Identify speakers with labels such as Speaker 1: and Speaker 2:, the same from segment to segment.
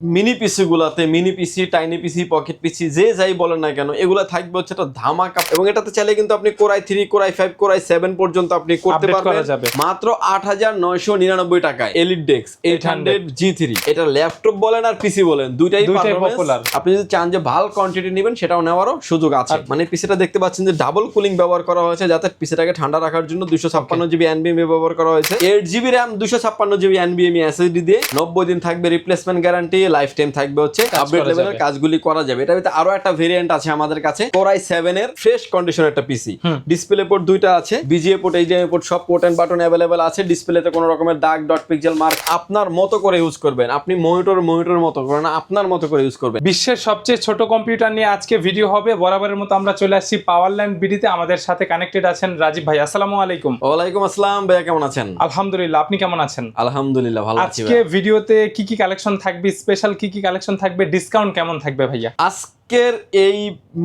Speaker 1: Mini PC গুলাতে mini PC tiny PC pocket PC যে যাই বলেন না কেন এগুলা থাকবে হচ্ছে একটা ধামাকা। এবং এটাতে চাইলে কিন্তু আপনি core i three core i five core i seven পর্যন্ত আপনি করতে পারবেন। মাত্র আট হাজার নয়শো নিরানব্বই টাকায় EliteDesk eight hundred G three এটা ল্যাপটপ বলেন আর পিসি বলেন দুইটাই performance। আপনি যদি চান যে ভালো কোয়ান্টিটি নেবেন সেটাও নেওয়ারও সুযোগ আছে। মানে পিসিটা দেখতে পাচ্ছেন যে ডাবল কুলিং ব্যবহার করা হয়েছে যাতে পিসিটাকে ঠান্ডা রাখার জন্য দুশো ছাপ্পান্ন জিবি এনবিএমএ ব্যবহার করা হয়েছে। এইট জিবি র্যাম দুশো ছাপ্পান্ন জিবি এনবিএমই এসএসডি দিয়ে নব্বই দিন থাকবে রিপ্লেসমেন্ট গ্যারান্টি লাইফ টাইম থাকবে হচ্ছে আপডেট লেভেলের কাজগুলি করা যাবে। এটার ভিতরে আরও একটা ভেরিয়েন্ট আছে আমাদের কাছে কোরাই সেভেন এর ফ্রেশ কন্ডিশন একটা পিসি ডিসপ্লে পোর্ট দুইটা আছে বিজিএ পোর্ট এইচডিএমআই পোর্ট সব পোর্ট এন্ড বাটন অ্যাভেলেবেল আছে। ডিসপ্লেতে কোনো রকমের দাগ ডট পিক্সেল মার্ক আপনার মতো করে ইউজ করবেন। আপনি মনিটর মনিটর মতো করেন আপনার মতো করে ইউজ করবেন।
Speaker 2: বিশ্বের সবচেয়ে ছোট কম্পিউটার নিয়ে আজকে ভিডিও হবে। বরাবরের মতো আমরা চলে আসছি পাওয়ারল্যান্ড বিডিতে আমাদের সাথে কানেক্টেড আছেন রাজীব ভাই। আসসালামু আলাইকুম।
Speaker 1: ওয়ালাইকুম আসসালাম ভাইয়া কেমন আছেন?
Speaker 2: আলহামদুলিল্লাহ আপনি কেমন আছেন?
Speaker 1: আলহামদুলিল্লাহ ভালো আছি
Speaker 2: আজকে। ভিডিওতে কি কি কালেকশন থাকবে স্পেশাল কি কি কালেকশন থাকবে? ডিসকাউন্ট কেমন থাকবে ভাইয়া?
Speaker 1: আজকের এই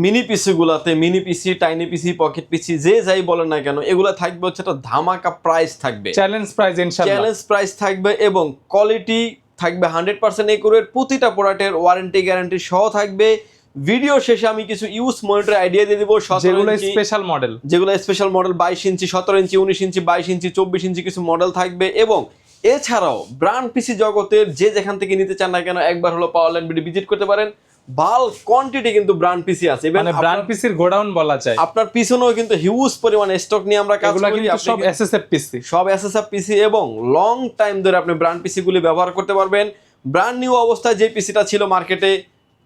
Speaker 1: মিনি পিসি গুলাতে mini PC tiny PC pocket PC যে যাই বলেন না কেন এগুলা থাকবে হচ্ছে একটা ধামাকা প্রাইস থাকবে।
Speaker 2: চ্যালেঞ্জ প্রাইজ ইনশাআল্লাহ
Speaker 1: চ্যালেঞ্জ প্রাইস থাকবে এবং কোয়ালিটি থাকবে হান্ড্রেড পার্সেন্ট একুরেট প্রতিটা প্রোডাক্টের ওয়ারেন্টি গ্যারান্টি সহ থাকবে। ভিডিও শেষে আমি কিছু ইউজ মনিটর আইডিয়া দিয়ে দেবো
Speaker 2: যেগুলো স্পেশাল মডেল
Speaker 1: যেগুলো স্পেশাল মডেল বাইশ ইঞ্চি সতেরো ইঞ্চি উনিশ ইঞ্চি বাইশ ইঞ্চি চব্বিশ ইঞ্চি কিছু মডেল থাকবে এবং এছাড়াও ব্র্যান্ড পিসি জগতের যে যেখান থেকে নিতে চান না কেন একবার হলো পাওয়ার লাইন বিডি ভিজিট করতে পারেন। বাল কোয়ান্টিটি কিন্তু ব্র্যান্ড পিসি আছে।
Speaker 2: মানে ব্র্যান্ড পিসির গোডাউন বলা যায়।
Speaker 1: আপনার পিছনেও কিন্তু হিউজ পরিমাণে স্টক নিয়ে আমরা কাজ করি।
Speaker 2: সব এসএসএফ পিসি
Speaker 1: সব এসএসএফ পিসি এবং লং টাইম ধরে আপনি ব্র্যান্ড পিসিগুলি ব্যবহার করতে পারবেন। ব্র্যান্ড নিউ অবস্থায় যে পিসিটা ছিল মার্কেটে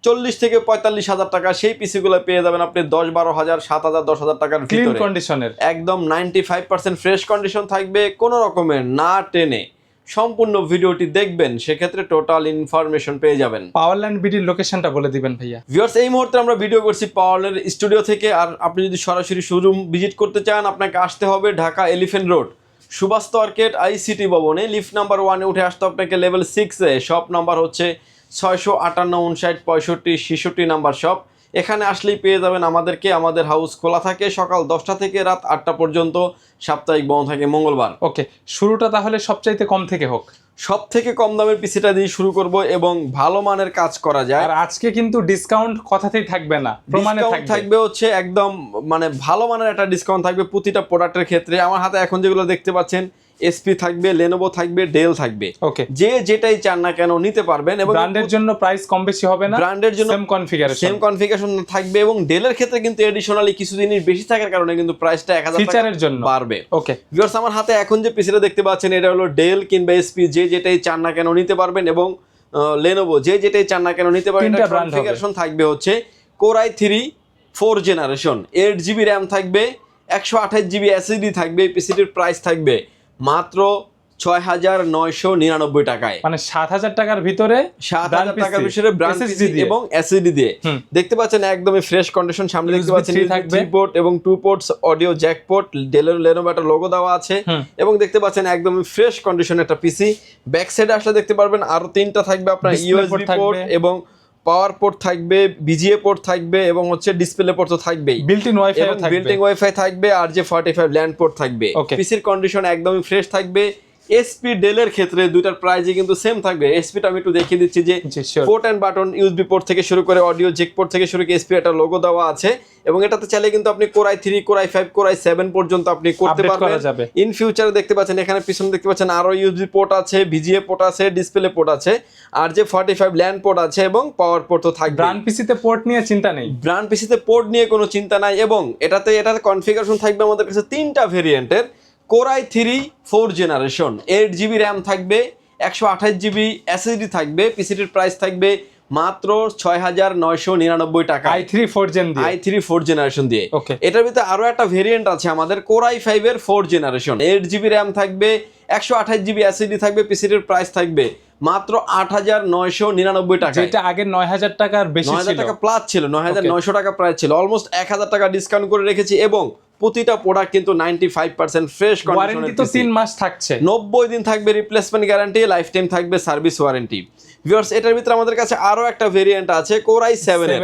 Speaker 1: চল্লিশ থেকে পঁয়তাল্লিশ হাজার টাকা সেই পিসিগুলো পেয়ে যাবেন আপনি দশ বারো হাজার সাত হাজার দশ হাজার টাকার
Speaker 2: ক্লিন কন্ডিশনের
Speaker 1: একদম ninety five percent fresh condition থাকবে কোনো রকমের না টেনে। সম্পূর্ণ ভিডিওটি দেখবেন সেক্ষেত্রে টোটাল ইনফরমেশন পেয়ে যাবেন।
Speaker 2: পাওয়ারল্যান্ড বিডির লোকেশনটা বলে দিবেন ভাইয়া।
Speaker 1: ভিউয়ার্স এই মুহূর্তে আমরা ভিডিও করছি পাওয়ারের স্টুডিও থেকে আর আপনি যদি সরাসরি শোরুম ভিজিট করতে চান আপনাকে আসতে হবে Dhaka Elephant Road Subhash market ICT ভবনে। লিফট নাম্বার ওয়ানে উঠে আসতে আপনাকে লেভেল সিক্সে শপ নাম্বার হচ্ছে ছয়শো আটান্ন উনষাট পঁয়ষট্টি ছেষট্টি নাম্বার শপ এখানে আসলেই পেয়ে যাবেন আমাদেরকে আমাদের হাউস খোলা থাকে সকাল দশটা থেকে রাত আটটা পর্যন্ত সাপ্তাহিক বন্ধ থাকে মঙ্গলবার।
Speaker 2: ওকে শুরুটা তাহলে সবচাইতে কম থেকে হোক।
Speaker 1: সব থেকে কম দামের পিসিটা দিয়ে শুরু করব এবং ভালো মানের কাজ করা যায়।
Speaker 2: আর আজকে কিন্তু ডিসকাউন্ট কথাতেই থাকবে না প্রমাণে থাকবে।
Speaker 1: থাকবে হচ্ছে একদম মানে ভালো মানের একটা ডিসকাউন্ট থাকবে প্রতিটা প্রোডাক্টের ক্ষেত্রে। আমার হাতে এখন যেগুলো দেখতে পাচ্ছেন এসপি থাকবে লেনোভো থাকবে ডেল থাকবে।
Speaker 2: ওকে
Speaker 1: যে যেটাই চান না কেন নিতে পারবেন এবং
Speaker 2: ব্র্যান্ডের জন্য প্রাইস কম বেশি হবে না
Speaker 1: ব্র্যান্ডের জন্য
Speaker 2: সেম কনফিগারেশন
Speaker 1: সেম কনফিগারেশন থাকবে এবং ডেলের ক্ষেত্রে কিন্তু এডিশনালি কিছু জিনিস বেশি থাকার কারণে কিন্তু প্রাইসটা এক হাজার
Speaker 2: ফিচারের জন্য।
Speaker 1: বাড়বে।
Speaker 2: ওকে
Speaker 1: ভিউয়ার্স আমার হাতে এখন যে পিসিটা দেখতে পাচ্ছেন এটা হলো ডেল কিংবা এসপি যে যেটাই চান না কেন নিতে পারবেন এবং লেনোভো যে যেটাই চান না কেন নিতে পারবেন এটা কনফিগারেশন থাকবে হচ্ছে core i three four generation eight GB RAM থাকবে একশো আঠাশ জিবি এসএসডি থাকবে পিসিটির প্রাইস থাকবে। মাত্র ছয় হাজার নয়শো নিরানব্বই টাকায়।
Speaker 2: মানে সাত হাজার টাকার ভিতরে
Speaker 1: সাত হাজার টাকার ভিতরে। এবং এসএসডি দিয়ে। দেখতে পাচ্ছেন একদমই ফ্রেশ কন্ডিশন সামনে দেখতে পাচ্ছেন থ্রি পোর্ট এবং two ports audio jack port ডেলের লেনোভো একটা লোগো দেওয়া আছে। এবং দেখতে পাচ্ছেন একদমই ফ্রেশ কন্ডিশন একটা পিসি ব্যাক সাইডে আসলে দেখতে পারবেন আরও তিনটা থাকবে আপনার ইউএসবি পোর্ট এবং পাওয়ার পোর্ট থাকবে বিজিএ পোর্ট থাকবে এবং হচ্ছে ডিসপ্লে পোর্ট তো থাকবেই।
Speaker 2: Built in WiFi
Speaker 1: building WiFi থাকবে আর যে ফর্টি ফাইভ ল্যান্ড পোর্ট থাকবে. পিসির কন্ডিশন একদমই ফ্রেশ থাকবে। এসপি ডেলের ক্ষেত্রে দুইটার প্রাইজই কিন্তু সেম থাকবে। এসপিটা আমি একটু দেখিয়ে দিচ্ছি যে port and button USB port থেকে শুরু করে অডিও জেক পোর্ট থেকে শুরু করে এসপি একটা লোগো দেওয়া আছে এবং এটাতে চাইলে কিন্তু আপনি core i three core i five core i seven পর্যন্ত আপনি করতে পারবেন। ইন ফিউচারে দেখতে পাচ্ছেন এখানে পিছনে দেখতে পাচ্ছেন আরও ইউএসবি পোর্ট আছে ভিজিএ পোর্ট আছে ডিসপ্লে পোর্ট আছে আর যে ফর্টি ফাইভ ল্যান্ড পোর্ট আছে এবং পাওয়ার পোর্ট তো থাকবে।
Speaker 2: ব্র্যান্ড পিসিতে পোর্ট নিয়ে চিন্তা নেই?
Speaker 1: ব্র্যান্ড পিসিতে পোর্ট নিয়ে কোনো চিন্তা নাই এবং এটাতে এটাতে কনফিগারেশন থাকবে আমাদের কাছে তিনটা ভেরিয়েন্টের core i three four generation. Eight GB RAM থাকবে একশো আঠাশ জিবি এসএসডি থাকবে পিসিটির প্রাইস থাকবে মাত্র ছয় হাজার নয়শো নিরানব্বই টাকা
Speaker 2: i three four gen
Speaker 1: i three four generation দিয়ে।
Speaker 2: ওকে
Speaker 1: এটার ভিতরে আরও একটা ভেরিয়েন্ট আছে আমাদের কোরাই ফাইভ এর four generation eight GB RAM থাকবে একশো আঠাশ জিবি এসএসডি থাকবে পিসিটির প্রাইস থাকবে মাত্র আট হাজার নয়শো নিরানব্বই টাকা
Speaker 2: এটা আগে নয় হাজার টাকার বেশি
Speaker 1: নয় হাজার টাকা প্লাস ছিল নয় হাজার নয়শো টাকা প্রাইস ছিল। অলমোস্ট এক হাজার টাকা ডিসকাউন্ট করে রেখেছি এবং প্রতিটা প্রোডাক্ট কিন্তু ninety five percent fresh
Speaker 2: warranty তো তিন মাস থাকছে।
Speaker 1: নব্বই দিন থাকবে রিপ্লেসমেন্ট গ্যারান্টি লাইফ টাইম থাকবে সার্ভিস ওয়ারেন্টি ভিউয়ার্স এটার ভিতরে আমাদের কাছে আরও একটা ভেরিয়েন্ট আছে কোরাই সেভেন এর।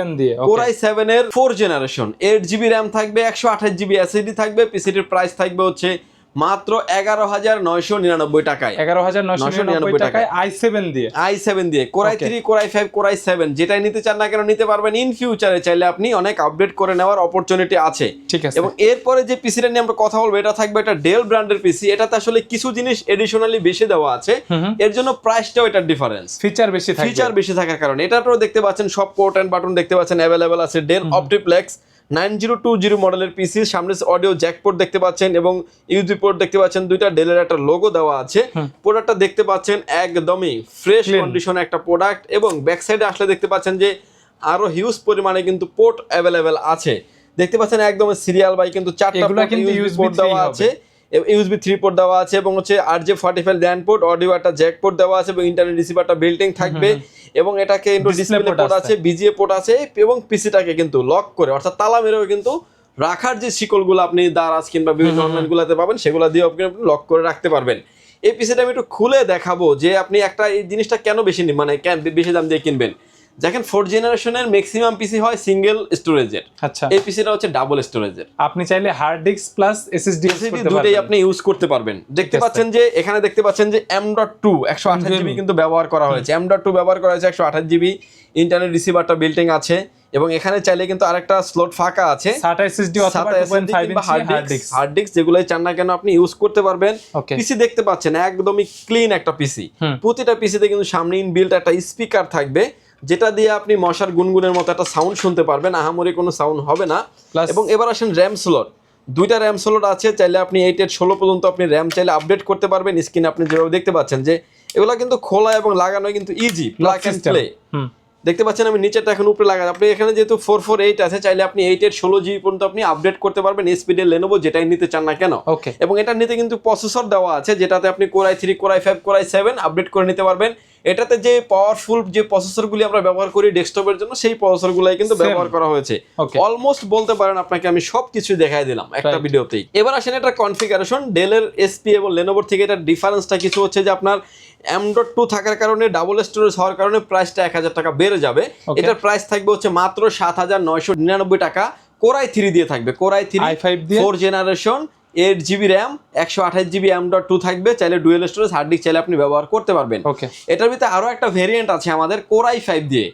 Speaker 1: কোরাই সেভেন এর four generation eight GB RAM থাকবে একশো আঠাশ জিবি এসএসডি থাকবে পিসিটির প্রাইস থাকবে হচ্ছে মাত্র এগারো হাজার নয়শো নিরানব্বই টাকায়।
Speaker 2: এগারো হাজার নয়শো নিরানব্বই টাকায় আই সেভেন দিয়ে।
Speaker 1: আই সেভেন দিয়ে। Core i three core i five core i seven যেটাই নিতে চান না কেন নিতে পারবেন। ইন ফিউচারে চাইলে আপনি অনেক আপডেট করে নেওয়ার অপরচুনিটি আছে।
Speaker 2: ঠিক আছে।
Speaker 1: এবং এরপরে যে পিসিটা নিয়ে আমরা কথা বলব এটা থাকবে একটা ডেল ব্র্যান্ডের পিসি এটাতে আসলে কিছু জিনিস এডিশনালি বেশি দেওয়া আছে। এর জন্য প্রাইসটাও এটার ডিফারেন্স
Speaker 2: ফিচার বেশি
Speaker 1: ফিচার বেশি থাকার কারণে। এটাতেও দেখতে পাচ্ছেন সব পোর্ট অ্যান্ড বাটন দেখতে পাচ্ছেন অ্যাভেলেবেল আছে। Dell OptiPlex nine zero two zero মডেলের পিসি সামনে অডিও জ্যাক পোর্ট দেখতে পাচ্ছেন এবং ইউজি পোর্ট দেখতে পাচ্ছেন দুইটা ডেলের একটা লোগো দেওয়া আছে। প্রোডাক্টটা দেখতে পাচ্ছেন একদমই ফ্রেশ. কন্ডিশন একটা প্রোডাক্ট এবং ব্যাক সাইডে আসলে দেখতে পাচ্ছেন যে আরও হিউজ পরিমাণে কিন্তু পোর্ট অ্যাভেলেবেল আছে। দেখতে পাচ্ছেন একদম সিরিয়াল বাই কিন্তু চারটা পোর্ট দেওয়া
Speaker 2: 3
Speaker 1: আছে। ইউএসবি থ্রি পোর্ট দেওয়া আছে এবং হচ্ছে R J forty five LAN port audio একটা জ্যাক পোর্ট দেওয়া আছে এবং ইন্টারনেট রিসিভারটা বিল্ডিং থাকবে। এবং এটাকে
Speaker 2: কিন্তু
Speaker 1: ডিসপ্লে পোর্ট
Speaker 2: আছে।
Speaker 1: বিজিএ পোর্ট আছে এবং পিসিটাকে কিন্তু লক করে। অর্থাৎ তালা মেরেও কিন্তু রাখার যে শিকলগুলো আপনি দারাজ কিংবা বিভিন্ন অনলাইন গুলাতে পাবেন সেগুলো দিয়ে আপনি লক করে রাখতে পারবেন। এই পিসিটা আমি একটু খুলে দেখাবো যে আপনি একটা এই জিনিসটা কেন বেশি মানে কেন বেশি দাম দিয়ে কিনবেন। দেখেন ফোর্থ জেনারেশনের ম্যাক্সিমাম পিসি হয় সিঙ্গেল স্টোরেজের
Speaker 2: আচ্ছা।
Speaker 1: এই পিসিটা হচ্ছে ডাবল স্টোরেজের
Speaker 2: আপনি চাইলে hard disk plus SSD
Speaker 1: SSD দুটোই আপনি ইউজ করতে পারবেন। দেখতে পাচ্ছেন যে এখানে দেখতে পাচ্ছেন যে এম ডট টু একশো আঠাশ জিবি কিন্তু ব্যবহার করা হয়েছে। এম ডট টু ব্যবহার করা হয়েছে একশো আঠাশ জিবি ইন্টারনেট রিসিভারটা বিল্ডিং আছে। এবং এখানে চাইলে কিন্তু আরেকটা স্লট ফাঁকা আছে।
Speaker 2: সাটা এসএসডি অথবা 2.5 inch hard disk
Speaker 1: hard disk যেগুলোই চান না কেন আপনি ইউজ করতে পারবেন। পিসি দেখতে পাচ্ছেন একদমই ক্লিন একটা পিসি। প্রতিটা পিসিতে কিন্তু সামনে ইনবিল্ট একটা স্পিকার থাকবে। যেটা দিয়ে আপনি মশার গুনগুনের মতো একটা সাউন্ড শুনতে পারবেন আহামরি কোনো সাউন্ড হবে না। এবং এবার আসেন র্যাম স্লট দুইটা র্যাম স্লট আছে চাইলে আপনি এইট এর ষোলো পর্যন্ত আপনি র্যাম চাইলে আপডেট করতে পারবেন স্ক্রিনে আপনি যেভাবে দেখতে পাচ্ছেন যে এগুলা কিন্তু খোলা এবং লাগানো কিন্তু ইজি প্লাগ অ্যান্ড প্লে দেখতে পাচ্ছেন আমি নিচেরটা এখন উপরে লাগাই। আপনি এখানে যেহেতু ফোর ফোর এইট আছে চাইলে আপনি এইট এর ষোলো জিবি পর্যন্ত আপনি আপডেট করতে পারবেন স্পিডের লেনোভো যেটাই নিতে চান না কেন।
Speaker 2: ওকে
Speaker 1: এবং এটা নিতে কিন্তু প্রসেসর দেওয়া আছে যেটাতে আপনি core i three core i five core i seven update করে নিতে পারবেন। এটাতে যে পাওয়ারফুল যে প্রসেসরগুলি আমরা ব্যবহার করি ডেস্কটপের জন্য সেই প্রসেসরগুলাই কিন্তু ব্যবহার করা হয়েছে। অলমোস্ট বলতে পারেন আপনাকে আমি সব কিছু দেখাই দিলাম একটা. ভিডিওতেই। এবার আসেন এটা কনফিগারেশন ডেলের এসপি এবং লেনোভোর থেকে এটার ডিফারেন্সটা কিছু হচ্ছে যে আপনার এম ডট টু থাকার কারণে ডাবল স্টোরেজ হওয়ার কারণে প্রাইসটা এক হাজার টাকা বেড়ে যাবে. এটার প্রাইস থাকবে হচ্ছে মাত্র সাত হাজার নয়শো নিরানব্বই টাকা। কোরাই থ্রি দিয়ে থাকবে। কোরাই থ্রি
Speaker 2: i5 দিয়ে?
Speaker 1: Four generation eight GB RAM একশো আঠাশ জিবি এম ডট টু থাকবে। চাইলে ডুয়েল স্টোরেজ হার্ড ডিস্ক চাইলে আপনি ব্যবহার করতে পারবেন।
Speaker 2: ওকে
Speaker 1: এটার ভিতরে আরও একটা ভেরিয়েন্ট আছে আমাদের কোরাই ফাইভ দিয়ে।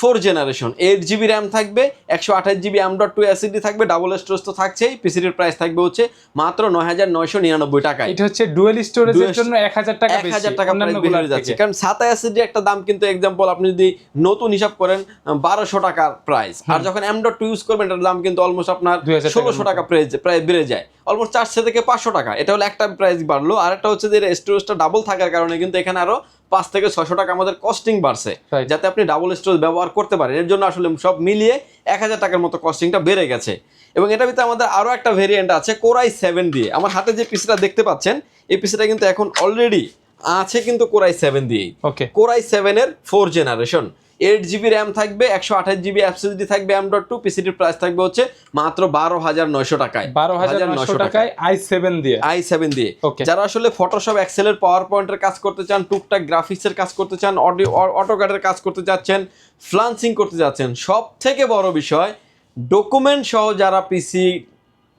Speaker 1: Four generation eight GB RAM থাকবে একশো আঠাশ GB M dot two SSD থাকবে ডাবল স্টোরেজ তো থাকছেই পিসিটির প্রাইস থাকবে হচ্ছে মাত্র নয় হাজার নয়শো নিরানব্বই টাকায়।
Speaker 2: এটা হচ্ছে ডুয়েল স্টোরেজের জন্য 1000 টাকা
Speaker 1: এক হাজার টাকা বেড়ে যাচ্ছে। কারণ সাতা অ্যাসিডি একটা দাম কিন্তু এক্সাম্পল আপনি যদি নতুন হিসাব করেন বারোশো টাকার প্রাইস আর যখন এম ডট টু ইউজ করবেন এটার দাম কিন্তু অলমোস্ট আপনার
Speaker 2: 2000
Speaker 1: ষোলোশো টাকা প্রাইস প্রায় বেড়ে যায়। অলমোস্ট চারশো থেকে পাঁচশো টাকা। এটা হলো একটা প্রাইস বাড়লো আর একটা হচ্ছে যে স্টোরেজটা ডাবল থাকার কারণে কিন্তু এখানে আরও পাঁচ থেকে ছশো টাকা আমাদের কস্টিং বাড়ছে। যাতে আপনি ডাবল স্টোরেজ ব্যবহার করতে পারেন। এর জন্য আসলে সব মিলিয়ে এক হাজার টাকার মতো কস্টিংটা বেড়ে গেছে। এবং এটার ভিতরে আমাদের আরও একটা ভেরিয়েন্ট আছে কোরাই সেভেন দিয়ে। আমার হাতে যে পিসিটা দেখতে পাচ্ছেন এই পিসিটা কিন্তু এখন অলরেডি আছে কিন্তু কোরাই সেভেন দিয়ে
Speaker 2: ওকে
Speaker 1: কোরাই সেভেনের four generation eight GB RAM থাকবে একশো আঠাশ জিবি এফসিডি থাকবে এম ডট টু পিসিটির প্রাইস থাকবে হচ্ছে মাত্র বারো হাজার নয়শো টাকায়।
Speaker 2: বারো হাজার নশো টাকায় আই সেভেন দিয়ে।
Speaker 1: আই সেভেন দিয়ে. যারা আসলে ফটোশপ এক্সেলের পাওয়ার পয়েন্টের কাজ করতে চান টুকটাক গ্রাফিক্সের কাজ করতে চান অডিও অটোকাটের কাজ করতে চাচ্ছেন ফ্লান্সিং করতে যাচ্ছেন সব থেকে বড় বিষয় ডকুমেন্ট সহ যারা পিসি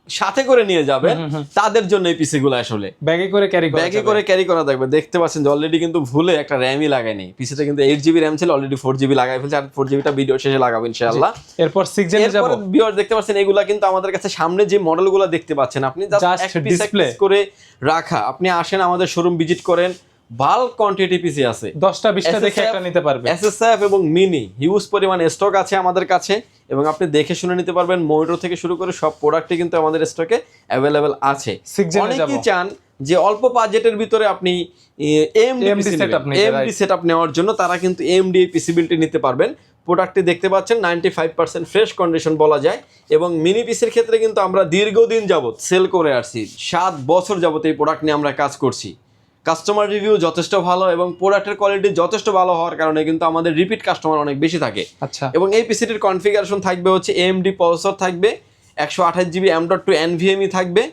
Speaker 1: সাথে করে নিয়ে যাবেন তাদের জন্য এই পিসি গুলো আসলে।
Speaker 2: ব্যাগে করে ক্যারি করা
Speaker 1: ব্যাগে করে ক্যারি করা থাকবে। দেখতে পাচ্ছেন যে অলরেডি কিন্তু ভুলে একটা র্যামই লাগায়নি পিসিতে কিন্তু এইট জিবি র্যাম ছিল অলরেডি ফোর জিবি লাগাই ফেলছে আর ফোর জিবিটা ভিডিও শেষে লাগাবো ইনশাআল্লাহ।
Speaker 2: এরপর সিক্স জেনে যাব।
Speaker 1: এরপরে ভিউয়ার দেখতে পাচ্ছেন এগুলা কিন্তু আমাদের কাছে সামনে যে মডেলগুলো দেখতে পাচ্ছেন আপনি জাস্ট
Speaker 2: display।
Speaker 1: করে রাখা। আপনি আসেন আমাদের শোরুম ভিজিট করেন। বাল্ক কোয়ান্টিটি পিসি আছে।
Speaker 2: দশটা বিশটা দেখে একটা নিতে পারবে।
Speaker 1: এসএসএফ এবং মিনি হিউজ পরিমাণে স্টক আছে আমাদের কাছে। এবং আপনি দেখে শুনে নিতে পারবেন মনিটর থেকে শুরু করে সব প্রোডাক্টই কিন্তু আমাদের স্টকে অ্যাভেলেবেল আছে। অনেকেই চান যে অল্প বাজেটের ভিতরে আপনি এমডি এমডি
Speaker 2: right.
Speaker 1: সেটআপ নেওয়ার জন্য তারা কিন্তু এমডি পিসিবিলিটি নিতে পারবেন। প্রোডাক্টটি দেখতে পাচ্ছেন ninety five percent fresh condition বলা যায়। এবং মিনি পিসের ক্ষেত্রে কিন্তু আমরা দীর্ঘদিন যাবত সেল করে আসছি। সাত বছর যাবত এই প্রোডাক্ট নিয়ে আমরা কাজ করছি। কাস্টমার রিভিউ যথেষ্ট ভালো এবং প্রোডাক্টের কোয়ালিটি যথেষ্ট ভালো হওয়ার কারণে কিন্তু আমাদের রিপিট কাস্টমার অনেক বেশি থাকে।
Speaker 2: আচ্ছা।
Speaker 1: এবং এই পিসিটির কনফিগারেশন থাকবে হচ্ছে এএমডি প্রসেসর থাকবে একশো আঠাশ GB M dot two NVMe থাকবে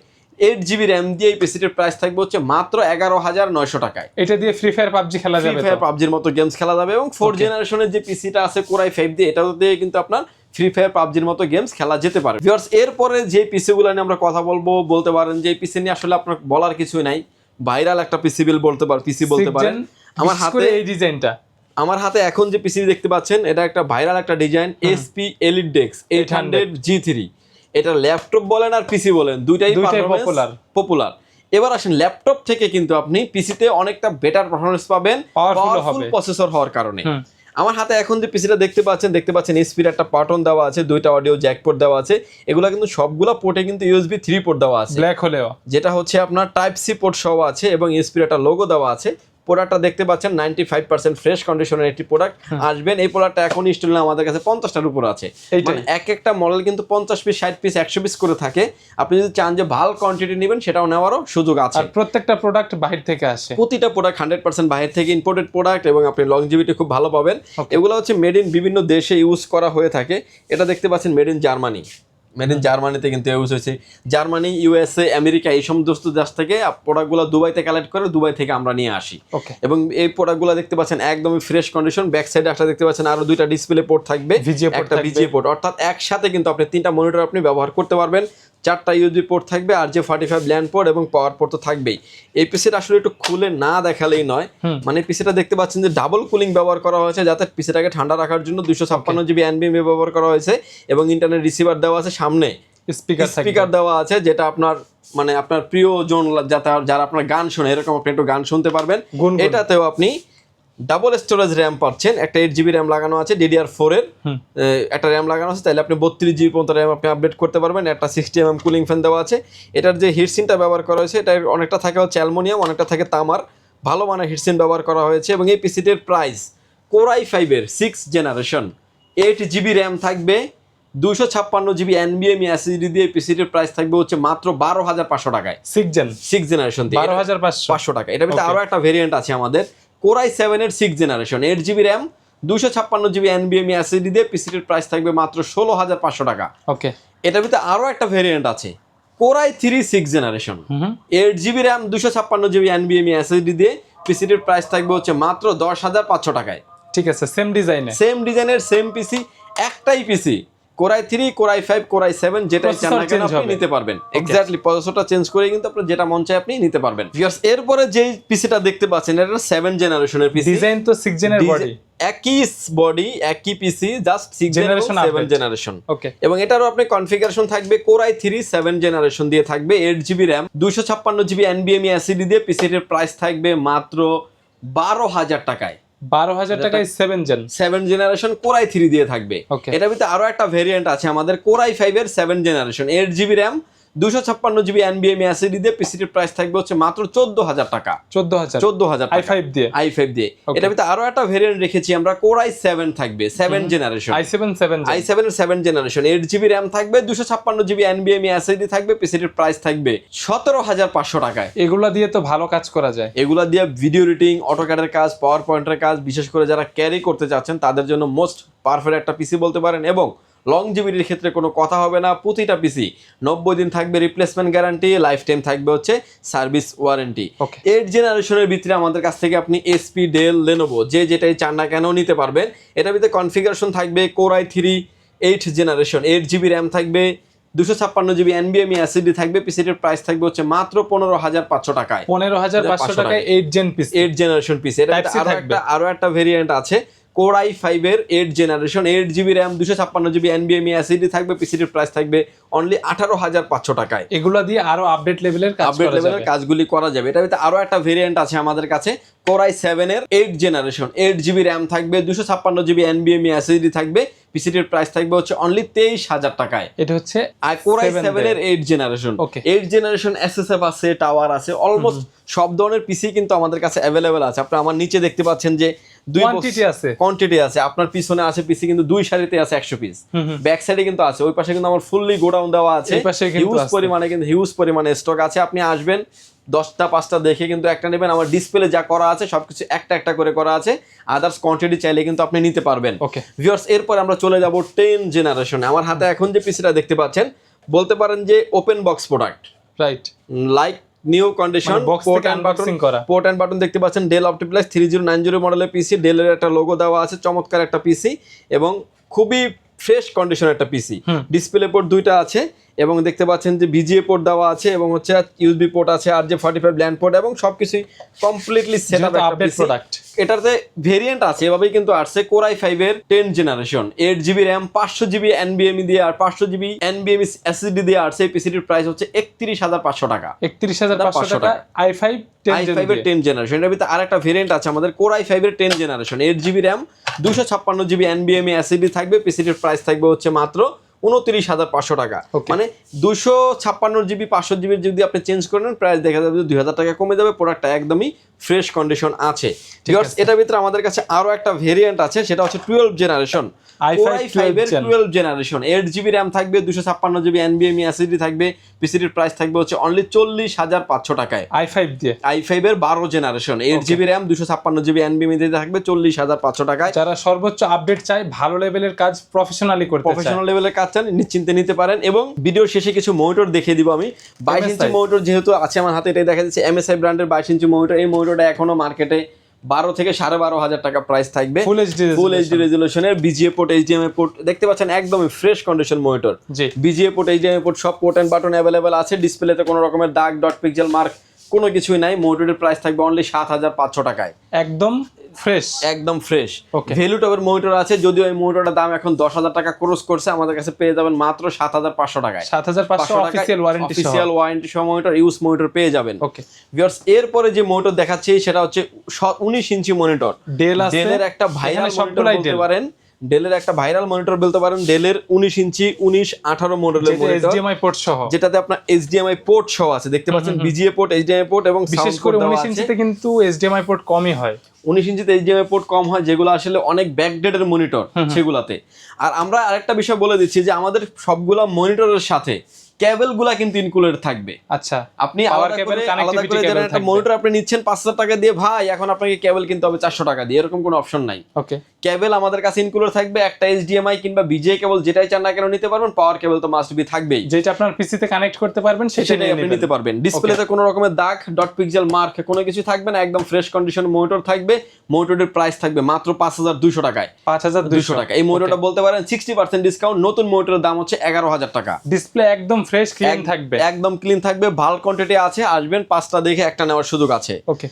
Speaker 1: এইট জিবি র্যাম দিয়ে এই পিসিটির প্রাইস থাকবে হচ্ছে মাত্র এগারো হাজার নয়শো টাকায়।
Speaker 2: এটা দিয়ে ফ্রি ফায়ার পাবজি খেলা যাবে
Speaker 1: ফ্রি
Speaker 2: ফায়ার
Speaker 1: পাবজির মতো গেমস খেলা যাবে এবং ফোর জেনারেশনের যে পিসিটা আছে কোরাই ফাইভ দিয়ে এটা দিয়ে কিন্তু আপনার ফ্রি ফায়ার পাবজির মতো গেমস খেলা যেতে পারে। ভিউয়ার্স এরপরে যে পিসিগুলো নিয়ে আমরা কথা বলব বলতে পারেন যে পিসি নিয়ে আসলে আপনার বলার কিছুই নাই। ভাইরাল একটা পিসি বিল বলতে পার পিসি বলতে পারেন। আমার হাতে
Speaker 2: এই ডিজাইনটা
Speaker 1: আমার হাতে এখন যে পিসি দেখতে পাচ্ছেন এটা একটা ভাইরাল একটা ডিজাইন এসপি এলিট ডেক্স এইট হান্ড্রেড জি থ্রি এটা ল্যাপটপ বলেন আর পিসি বলেন দুইটাই
Speaker 2: পপুলার
Speaker 1: পপুলার এবার আসেন ল্যাপটপ থেকে কিন্তু আপনি পিসিতে অনেকটা বেটার পারফরমেন্স পাবেন পাওয়ারফুল
Speaker 2: হবে।
Speaker 1: প্রসেসর হওয়ার কারণে। আমার হাতে এখন যে পিসিটা দেখতে পাচ্ছেন দেখতে পাচ্ছেন এসপির একটা পার্টন দেওয়া আছে দুইটা অডিও জ্যাক পোর্ট দেওয়া আছে। এগুলো কিন্তু সবগুলো পোর্টে কিন্তু ইউএসবি থ্রি পোর্ট দেওয়া আছে।
Speaker 2: ব্ল্যাক হলেও।
Speaker 1: যেটা হচ্ছে আপনার টাইপ সি পোর্ট সহ আছে এবং এসপির একটা লোগো দেওয়া আছে। প্রোডাক্টটা দেখতে পাচ্ছেন নাইনটি ফাইভ পার্সেন্ট ফ্রেশ কন্ডিশনের একটি প্রোডাক্ট। আসবেন এই প্রোডাক্টটা এখন ইনস্টল আমাদের কাছে পঞ্চাশটার উপর আছে। মানে এক একটা মডেল কিন্তু পঞ্চাশ পিস ষাট পিস একশো পিস করে থাকে। আপনি যদি চান যে ভালো কোয়ান্টিটি নেবেন সেটাও নেওয়ারও সুযোগ আছে।
Speaker 2: আর প্রত্যেকটা প্রোডাক্ট বাহির থেকে আসে।
Speaker 1: প্রতিটা প্রোডাক্ট হান্ড্রেড পার্সেন্ট বাইরে থেকে ইম্পোর্টেড প্রোডাক্ট এবং আপনি লংজিভিটি খুব ভালো পাবেন। এগুলো হচ্ছে মেড ইন বিভিন্ন দেশে ইউজ করা হয়ে থাকে। এটা দেখতে পাচ্ছেন made in Germany made in জার্মানিতে কিন্তু ইউজ হয়েছে। জার্মানি ইউএসএ আমেরিকা এই সমস্ত দেশ থেকে প্রোডাক্টগুলো দুবাইতে কালেক্ট করে দুবাই থেকে আমরা নিয়ে আসি। এবং এই প্রোডাক্টগুলো দেখতে পাচ্ছেন একদমই ফ্রেশ কন্ডিশন ব্যাক সাইডে একটা দেখতে পাচ্ছেন আরও দুইটা ডিসপ্লে পোর্ট থাকবে। একটা ভিজিএ পোর্ট অর্থাৎ একসাথে কিন্তু আপনি তিনটা মনিটর আপনি ব্যবহার করতে পারবেন। চারটা ইউজি পোর্ট থাকবে আর যে ফার্টি ফাইভ ল্যান্ড পোর্ট এবং পাওয়ার পোর্ট তো থাকবেই। এই পিসিটা আসলে একটু খুলে না দেখালেই নয়। মানে পিসিটা দেখতে পাচ্ছেন যে ডাবল কুলিং ব্যবহার করা হয়েছে যাতে পিসিটাকে ঠান্ডা রাখার জন্য দুশো ছাপ্পান্ন জিবি এনবিএম ব্যবহার করা হয়েছে এবং ইন্টারনেট রিসিভার দেওয়া আছে সামনে।
Speaker 2: স্পিকার
Speaker 1: স্পিকার দেওয়া আছে যেটা আপনার মানে আপনার প্রিয় জন যাতে যারা আপনার গান শোনে এরকম আপনি একটু গান শুনতে পারবেন। এটাতেও আপনি ডাবল স্টোরেজ র্যাম পাচ্ছেন একটা এইট জিবি র্যাম লাগানো আছে ডিডিআর ফোর এর। একটা র্যাম লাগানো আছে তাহলে আপনি বত্রিশ জিবি পর্যন্ত র্যাম আপনি আপডেট করতে পারবেন। একটা সিক্সটি এম কুলিং ফ্যান দেওয়া আছে। এটার যে হিটসিনটা ব্যবহার করা হয়েছে এটা অনেকটা থাকে হচ্ছে অ্যালমোনিয়াম অনেকটা থাকে তামার। ভালো মানের হিটসিন ব্যবহার করা হয়েছে এবং এই পিসিটির প্রাইস কোরাই ফাইভের six generation eight GB RAM থাকবে দুশো ছাপ্পান্ন জিবি এনবিএম এসএসডি দিয়ে পিসিটির প্রাইস থাকবে হচ্ছে মাত্র বারো হাজার পাঁচশো টাকায়।
Speaker 2: সিক্স জেন
Speaker 1: সিক্স জেনারেশন দিয়ে
Speaker 2: বারো হাজার পাঁচশো।
Speaker 1: পাঁচশো টাকা। এটা ভিতরে
Speaker 2: Okay.
Speaker 1: আরও একটা ভেরিয়েন্ট আছে আমাদের। কোরাই সেভেন এর six generation eight GB RAM দুশো ছাপ্পান্ন জিবি এনবিএম এসএসডি দিয়ে পিসিটির প্রাইস থাকবে মাত্র ষোলো হাজার পাঁচশো টাকা।
Speaker 2: ওকে
Speaker 1: এটার ভিতরে আরও একটা ভেরিয়েন্ট আছে core i three six generation eight GB RAM দুশো ছাপ্পান্ন জিবি এনবিএম এসএসডি দিয়ে পিসিটির প্রাইস থাকবে হচ্ছে মাত্র দশ হাজার পাঁচশো টাকায়।
Speaker 2: ঠিক আছে সেম ডিজাইনে
Speaker 1: সেম ডিজাইনের সেম পিসি একটাই PC core i three core i five core i seven যেটা চান না কেন আপনি নিতে পারবেন। এক্স্যাক্টলি প্রসেসরটা চেঞ্জ করে কিন্তু আপনার যেটা মন চায় আপনি নিতে পারবেন। Viewers, এরপরে যে পিসিটা দেখতে পাচ্ছেন এটা সেভেন জেনারেশনের পিসি
Speaker 2: ডিজাইন তো সিক্স জেনের বডি
Speaker 1: একই বডি একই PC just six generation seven. Generation
Speaker 2: okay
Speaker 1: এবং এটারও আপনি কনফিগারেশন থাকবে কোরাই থ্রি সেভেন জেনারেশন দিয়ে থাকবে এইট জিবি র্যাম দুশো ছাপ্পান্ন জিবি এনবিএমই অ্যাসিডি দিয়ে পিসিটির প্রাইস থাকবে মাত্র বারো হাজার টাকায়।
Speaker 2: বারো হাজার টাকায় seven gen
Speaker 1: seven generation core i three দিয়ে থাকবে. এটার ভিতরে আরও একটা ভেরিয়েন্ট আছে আমাদের কোরাই ফাইভ এর seven generation eight GB RAM দুশো ছাপ্পান্ন জিবি এনবিএম অ্যাসিডি দিয়ে পিসিটির প্রাইস থাকবে হচ্ছে মাত্র চোদ্দ হাজার টাকা।
Speaker 2: চোদ্দ হাজার
Speaker 1: চোদ্দ হাজার
Speaker 2: আই ফাইভ দিয়ে?
Speaker 1: আই ফাইভ দিয়ে. এটার ভিতরে আরও একটা ভেরিয়েন্ট রেখেছি আমরা কোরাই সেভেন থাকবে seven generation
Speaker 2: i seven seven
Speaker 1: i seven seven generation eight GB RAM থাকবে দুশো ছাপ্পান্ন জিবি এনবিএম অ্যাসিডি থাকবে পিসিটির প্রাইস থাকবে সতেরো হাজার পাঁচশো টাকায়।
Speaker 2: এগুলা দিয়ে তো ভালো কাজ করা যায়।
Speaker 1: এগুলা দিয়ে ভিডিও এডিটিং অটোক্যাডের কাজ পাওয়ার পয়েন্টের কাজ বিশেষ করে যারা ক্যারি করতে চাচ্ছেন তাদের জন্য মোস্ট পারফেক্ট একটা পিসি বলতে পারেন। এবং লংজিভিটির ক্ষেত্রে কোনো কথা হবে না প্রতিটা পিসি নব্বই দিন থাকবে রিপ্লেসমেন্ট গ্যারান্টি লাইফ টাইম থাকবে হচ্ছে সার্ভিস ওয়ারেন্টি. এইট জেনারেশনের ভিতরে আমাদের কাছ থেকে আপনি এসপি ডেল লেনোভো যে যেটাই চান না কেন নিতে পারবেন। এটার ভিতরে কনফিগারেশন থাকবে core i three eight generation eight GB RAM থাকবে দুশো ছাপ্পান্ন জিবি এনবিএমই অ্যাসিডি থাকবে পিসিটির প্রাইস থাকবে হচ্ছে মাত্র পনেরো হাজার পাঁচশো টাকায়।
Speaker 2: পনেরো হাজার পাঁচশো টাকায় eight gen piece
Speaker 1: eight generation piece এটা
Speaker 2: আরও।
Speaker 1: একটা আরও একটা ভেরিয়েন্ট আছে কোরাই ফাইভ এর eight generation eight GB RAM দুশো ছাপ্পান্ন জিবি এনবিএমই অ্যাসিডি থাকবে পিসিটির প্রাইস থাকবে অনলি আঠারো হাজার পাঁচশো টাকায়।
Speaker 2: এগুলা দিয়ে আরও আপডেট লেভেলের
Speaker 1: আপডেট
Speaker 2: করা
Speaker 1: লেভেলের কাজগুলি করা যাবে। এটা আরও একটা ভেরিয়েন্ট আছে আমাদের কাছে কোরাই সেভেন এর eight generation eight GB RAM থাকবে দুশো ছাপ্পান্ন জিবি এনবিএমই অ্যাসিডি থাকবে পিসিটির প্রাইস থাকবে হচ্ছে অনলি তেইশ হাজার টাকায়।
Speaker 2: এটা হচ্ছে
Speaker 1: আর কোরাই
Speaker 2: Seven
Speaker 1: সেভেন এর eight generation. Eight generation SFF আছে টাওয়ার আছে অলমোস্ট সব ধরনের পিসি কিন্তু আমাদের কাছে অ্যাভেলেবেল আছে। আপনি আমার নিচে দেখতে পাচ্ছেন যে দুই
Speaker 2: কোয়ান্টিটি আছে।
Speaker 1: কোয়ান্টিটি আছে। আপনার পিছনে আছে পিসি কিন্তু দুই সারিতে আছে একশো পিস
Speaker 2: হুম হুম।
Speaker 1: ব্যাক সাইডে কিন্তু আছে। ওই পাশে কিন্তু আমার ফুললি গোডাউন দেওয়া আছে।
Speaker 2: এই পাশে কিন্তু
Speaker 1: হিউজ পরিমাণে কিন্তু হিউজ পরিমাণে স্টক আছে। আপনি আসবেন দশটা পাঁচটা দেখে কিন্তু একটা নেবেন। আমার ডিসপ্লে যা করা আছে সবকিছু একটা একটা করে করা আছে। আদার্স কোয়ান্টিটি চাইলে কিন্তু আপনি নিতে পারবেন।
Speaker 2: ওকে
Speaker 1: ভিউয়ার্স এরপর আমরা চলে যাব টেন জেনারেশনে আমার হাতে এখন যে পিসিটা দেখতে পাচ্ছেন বলতে পারেন যে open box product
Speaker 2: right
Speaker 1: like new condition port and button
Speaker 2: করা।
Speaker 1: পোর্ট অ্যান্ড বাটন দেখতে পাচ্ছেন Dell OptiPlex three zero nine zero মডেলের পিসি ডেলের একটা লোগো দেওয়া আছে চমৎকার একটা পিসি এবং খুবই ফ্রেশ কন্ডিশন একটা পিসি। ডিসপ্লে পোর্ট দুইটা আছে এবং দেখতে পাচ্ছেন যে বিজিএ পোর্ট দেওয়া আছে এবং হচ্ছে ইউএসবি পোর্ট আছে আর যে ফর্টি ফাইভ ল্যান্ড পোর্ট এবং সবকিছুই completely set up
Speaker 2: update product।
Speaker 1: এটাতে ভেরিয়েন্ট আছে এভাবেই কিন্তু আসছে কোরাই ফাইভ এর ten generation eight GB RAM পাঁচশো জিবি এনবিএমই দিয়ে আর পাঁচশো জিবি এনবিএমই এসএসডি দিয়ে আসছে এই পিসিটির প্রাইস হচ্ছে একত্রিশ হাজার পাঁচশো টাকা।
Speaker 2: একত্রিশ হাজার পাঁচশো টাকা আই ফাইভ
Speaker 1: আই ফাইভ এর টেন জেনারেশন এটার ভিতরে আর একটা ভেরিয়েন্ট আছে আমাদের কোর আই ফাইভ এর ten generation eight GB RAM দুশো ছাপ্পান্ন জিবি এনবিএমই এসএসডি থাকবে পিসিটির প্রাইস থাকবে হচ্ছে মাত্র উনত্রিশ হাজার পাঁচশো টাকা। মানে দুশো ছাপ্পান্ন জিবি পাঁচশো জিবির যদি আপনি চেঞ্জ করে নেন প্রাইস দেখা যাবে দুই হাজার টাকা কমে যাবে প্রোডাক্টটা একদমই ফ্রেশ কন্ডিশন আছে। Viewers,
Speaker 2: আছে।
Speaker 1: এটার ভিতরে আমাদের কাছে আরও একটা ভেরিয়েন্ট আছে সেটা হচ্ছে টুয়েলভ জেনারেশন
Speaker 2: i5
Speaker 1: ফাইভ এর
Speaker 2: 12 gen।
Speaker 1: Twelve generation eight GB RAM থাকবে দুশো ছাপ্পান্ন জিবি এনবিএমই এসএসডি থাকবে পিসিটির প্রাইস থাকবে হচ্ছে অনলি চল্লিশ হাজার পাঁচশো টাকায়।
Speaker 2: আই ফাইভ দিয়ে।
Speaker 1: আই ফাইভ এর বারো জেনারেশন এইট জিবি র্যাম দুশো ছাপ্পান্ন জিবি এনবিএম দিয়ে থাকবে চল্লিশ হাজার পাঁচশো টাকায়।
Speaker 2: যারা সর্বোচ্চ আপডেট চায় ভালো লেভেলের কাজ প্রফেশনালি করতে
Speaker 1: প্রফেশনাল লেভেলের কাজ চান নিশ্চিন্তে নিতে পারেন এবং ভিডিওর শেষে কিছু মনিটর দেখিয়ে দিব আমি। বাইশ ইঞ্চি মনিটর যেহেতু আছে আমার হাতে এটাই দেখা যাচ্ছে এমএসআই ব্র্যান্ডের বাইশ ইঞ্চি মনিটর এই মনিটরটা এখনও মার্কেটে বারো থেকে সাড়ে বারো হাজার টাকা প্রাইস থাকবে।
Speaker 2: ফুল এইচডি
Speaker 1: ফুল এইচডি রেজুলেশনের বিজিএ পোর্ট এইচডিএমআই পোর্ট দেখতে পাচ্ছেন একদমই ফ্রেশ কন্ডিশন মনিটর
Speaker 2: জি।
Speaker 1: বিজিএ পোর্ট এইচডিএমআই পোর্ট সব পোর্ট এন্ড বাটন অ্যাভেলেবেল আছে। ডিসপ্লেতে কোনো রকমের দাগ ডট পিক্সেল মার্ক কোনো কিছুই নাই মনিটরের প্রাইস থাকবে অনলি সাত হাজার পাঁচশো টাকায়।
Speaker 2: একদম ফ্রেশ
Speaker 1: একদম ফ্রেশ. ভ্যালু টপের মনিটর আছে যদিও এই মনিটরের দাম এখন দশ হাজার টাকা ক্রস করছে আমাদের কাছে পেয়ে যাবেন মাত্র সাত হাজার পাঁচশো টাকায়।
Speaker 2: সাত হাজার পাঁচশো অফিসিয়াল ওয়ারেন্টি
Speaker 1: অফিসিয়াল ওয়ারেন্টি সহ। মনিটর ইউজ মনিটর পেয়ে যাবেন।
Speaker 2: ওকে
Speaker 1: ভিউয়ার্স এরপরে যে মনিটর দেখাচ্ছি সেটা হচ্ছে উনিশ ইঞ্চি মনিটর
Speaker 2: ডেল আছে।
Speaker 1: ডেলের একটা ভাইরাল মনিটর বলতে পারেন। ডেলের একটা ভাইরাল মনিটর বলতে পারেন ডেলের উনিশ ইঞ্চি উনিশ আঠারো মডেলের
Speaker 2: এইচডিএমআই পোর্ট সহ।
Speaker 1: যেটাতে আপনার এইচডিএমআই পোর্ট সহ আছে। দেখতে পাচ্ছেন বিজিএ পোর্ট এইচডিএমআই পোর্ট এবং
Speaker 2: বিশেষ করে উনিশ ইঞ্চিতে কিন্তু এইচডিএমআই পোর্ট কমই হয়।
Speaker 1: উনিশ ইঞ্চিতে এইচডিএমআই পোর্ট কম হয় যেগুলো আসলে অনেক ব্যাকডেটের মনিটর সেগুলাতে। আর আমরা আরেকটা বিষয় বলে দিচ্ছি যে আমাদের সবগুলা মনিটরের সাথে কিন্তু ইনক্লুডেড থাকবে।
Speaker 2: আচ্ছা।
Speaker 1: আপনি আলাদা করে একটা মনিটর আপনি নিচ্ছেন পাঁচ হাজার টাকা দিয়ে ভাই এখন আপনাকে কেবল কিনতে হবে চারশো টাকা দিয়ে। এরকম কোনো অপশন নাই।
Speaker 2: ওকে
Speaker 1: কেবল আমাদের কাছে ইনক্লুড থাকবে একটা এইচডিএমআই কিংবা বিজে কেবল যেটাই চান না কেন নিতে পারবেন পাওয়ার কেবল তো মাস্ট বি থাকবেই।
Speaker 2: যেটা আপনার পিসিতে কানেক্ট করতে পারবেন
Speaker 1: সেটাই আপনি নিতে পারবেন। ডিসপ্লেতে কোনো রকমের দাগ ডট পিক্সেল মার্ক কোনো কিছু থাকবে না একদম ফ্রেশ কন্ডিশন মনিটর থাকবে। মনিটরের প্রাইস থাকবে মাত্র পাঁচ হাজার দুইশো টাকায়।
Speaker 2: পাঁচ হাজার
Speaker 1: দুইশো।
Speaker 2: দুইশো
Speaker 1: টাকা এই মনিটরটা বলতে পারেন সিক্সটি পার্সেন্ট ডিসকাউন্ট নতুন মনিটরের দাম হচ্ছে এগারো হাজার টাকা।
Speaker 2: ডিসপ্লে একদম ফ্রেশ ক্লিন থাকবে।
Speaker 1: একদম ক্লিন থাকবে ভালো কোয়ান্টিটি আছে আসবেন পাঁচটা দেখে একটা নেওয়ার সুযোগ আছে।
Speaker 2: ওকে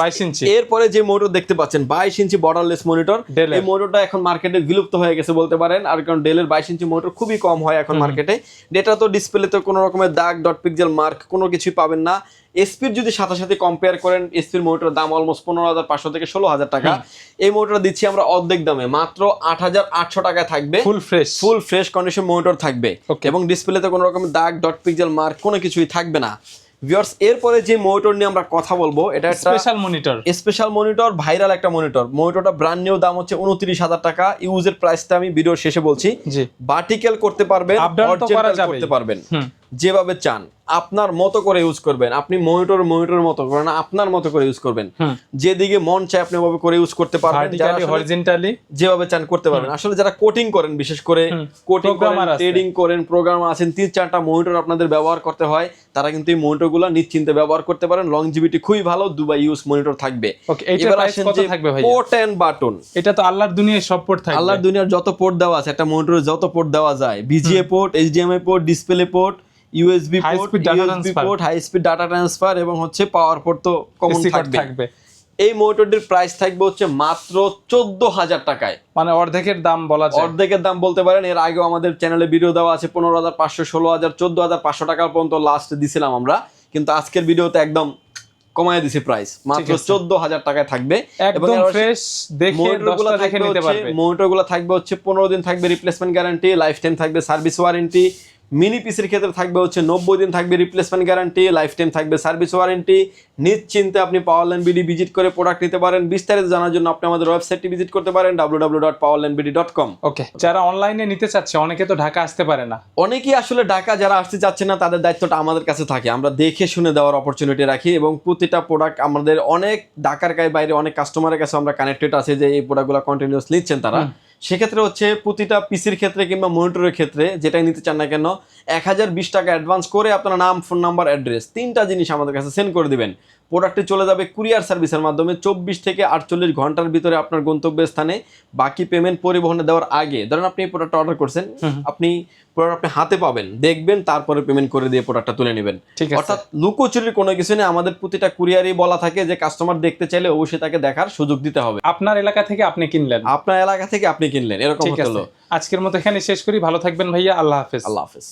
Speaker 2: বাইশ ইঞ্চি।
Speaker 1: এরপরে যে মনিটর দেখতে পাচ্ছেন বাইশ ইঞ্চি বর্ডারলেস মনিটর। এই মনিটরটা এখন মার্কেটে বিলুপ্ত হয়ে গেছে বলতে পারেন আর কারণ ডেলের বাইশ ইঞ্চি মনিটর খুবই কম হয় এখন মার্কেটে ডেটা তো ডিসপ্লেতে কোনো রকমের দাগ ডট পিক্সেল মার্ক কোনো কিছুই পাবেন না। এসপির যদি সাথে সাথে কম্পেয়ার করেন এসপির মনিটরের দাম অলমোস্ট পনেরো হাজার পাঁচশো থেকে ষোলো হাজার টাকা। এই মনিটর দিচ্ছি আমরা অর্ধেক দামে মাত্র আট হাজার আটশো টাকায় থাকবে।
Speaker 2: Full fresh
Speaker 1: full fresh condition monitor থাকবে. এবং ডিসপ্লেতে কোনো রকম দাগ ডট পিক্সেল মার্ক কোনো কিছুই থাকবে না। ভিউয়ার্স এরপরে যে মনিটর নিয়ে আমরা কথা বলব এটা একটা
Speaker 2: special monitor
Speaker 1: special monitor viral একটা মনিটর মনিটরটা ব্র্যান্ড নিউ দাম হচ্ছে উনত্রিশ হাজার টাকা। ইউজের প্রাইসটা আমি ভিডিওর শেষে বলছি।
Speaker 2: জি।
Speaker 1: ভার্টিক্যাল করতে পারবেন
Speaker 2: যাবেই।
Speaker 1: করতে পারবেন। যেভাবে চান। আপনার মতো করে ইউজ করবেন। আপনি মনিটর মনিটর মতো করেন আপনার মতো করে ইউজ করবেন। যেদিকে মন চায় আপনি ওভাবে করে ইউজ করতে পারবেন।
Speaker 2: হরিজেন্টালি
Speaker 1: যেভাবে চান করতে পারবেন। আসলে যারা কোটিং করেন বিশেষ করে কোটিং করেন। ট্রেডিং করেন প্রোগ্রামার আছেন তিন চারটা মনিটর আপনাদের ব্যবহার করতে হয়। তারা কিন্তু এই মনিটরগুলো নিশ্চিন্তে ব্যবহার করতে পারেন। লংজিভিটি খুবই ভালো দুবাই ইউজ মনিটর থাকবে।
Speaker 2: ওকে
Speaker 1: এবার আসেন
Speaker 2: কত
Speaker 1: যে
Speaker 2: থাকবে ভাই
Speaker 1: পোর্ট এন্ড বাটন
Speaker 2: এটা তো আল্লাহর দুনিয়ায় সব পোর্ট থাকবে।
Speaker 1: আল্লাহর দুনিয়ার যত পোর্ট দেওয়া আছে একটা মনিটরে যত পোর্ট দেওয়া যায় VGA port HDMI port display port USB port USB port high speed data transfer এবং হচ্ছে পাওয়ার পোর্ট তো কমন থাকবে। এই মনিটরটির প্রাইস থাকবে হচ্ছে মাত্র চোদ্দ হাজার টাকায়।
Speaker 2: মানে অর্ধেকের দাম বলা যায়।
Speaker 1: অর্ধেকের দাম বলতে পারেন এর আগেও আমাদের চ্যানেলে ভিডিও দেওয়া আছে পনেরো হাজার পাঁচশো ষোলো হাজার চোদ্দ হাজার পাঁচশো টাকা পর্যন্ত লাস্ট দিছিলাম আমরা। কিন্তু আজকের ভিডিওতে একদম কমায় দিছি প্রাইস মাত্র। চোদ্দ হাজার টাকায় থাকবে।
Speaker 2: একদম ফ্রেশ দেখে দেখে
Speaker 1: থাকবে
Speaker 2: নিতে
Speaker 1: হচ্ছে
Speaker 2: পারবে।
Speaker 1: মনিটরগুলো থাকবে হচ্ছে পনেরো দিন থাকবে রিপ্লেসমেন্ট গ্যারান্টি লাইফ টাইম থাকবে সার্ভিস ওয়ারেন্টি মিনি পিসির ক্ষেত্রে থাকবে হচ্ছে নব্বই দিন থাকবে রিপ্লেসমেন্ট গ্যারান্টি লাইফ টাইম থাকবে সার্ভিস ওয়ারেন্টি নিশ্চিন্তে আপনি পাওয়ার পাওয়ারল্যান্ড বিডি ভিজিট করে প্রোডাক্ট নিতে পারেন। বিস্তারিত জানার জন্য আপনি আমাদের ওয়েবসাইটটি ভিজিট করতে পারেন W W dot Powerland BD dot com
Speaker 2: okay যারা অনলাইনে নিতে চাচ্ছে অনেকে তো ঢাকা আসতে পারে না।
Speaker 1: অনেকেই আসলে ঢাকা যারা আসতে চাচ্ছে না তাদের দায়িত্বটা আমাদের কাছে থাকে। আমরা দেখে শুনে দেওয়ার অপরচুনিটি রাখি এবং প্রতিটা প্রোডাক্ট আমাদের অনেক ঢাকার গায়ে বাইরে অনেক কাস্টমারের কাছে আমরা কানেক্টেড আছে যে এই প্রোডাক্টগুলো কন্টিনিউস নিচ্ছেন তারা। সেক্ষেত্রে হচ্ছে প্রতিটা পিসির ক্ষেত্রে কিংবা মনিটরের ক্ষেত্রে যেটাই নিতে চান না কেন, এক হাজার বিশ টাকা অ্যাডভান্স করে আপনার নাম ফোন নাম্বার অ্যাড্রেস তিনটা জিনিস আমাদের কাছে সেন্ড করে দিবেন। প্রোডাক্টটি চলে যাবে কুরিয়ার সার্ভিসের মাধ্যমে চব্বিশ থেকে আটচল্লিশ ঘণ্টার ভিতরে আপনার গন্তব্য স্থানে বাকি পেমেন্ট পরিবহনে দেওয়ার আগে ধরেন আপনি এই প্রোডাক্টটা অর্ডার করছেন আপনি প্রোডাক্ট আপনি হাতে পাবেন দেখবেন তারপরে পেমেন্ট করে দিয়ে প্রোডাক্টটা তুলে নেবেন। অর্থাৎ লুকোচুরির কোনো কিছু নেই আমাদের প্রতিটা কুরিয়ারই বলা থাকে যে কাস্টমার দেখতে চাইলে অবশ্যই তাকে দেখার সুযোগ দিতে হবে।
Speaker 2: আপনার এলাকা থেকে আপনি কিনলেন?
Speaker 1: আপনার এলাকা থেকে আপনি কিনলেন এরকম হলো।
Speaker 2: আজকের মতো এখানে শেষ করি ভালো থাকবেন ভাইয়া আল্লাহ হাফেজ।
Speaker 1: আল্লাহ হাফেজ।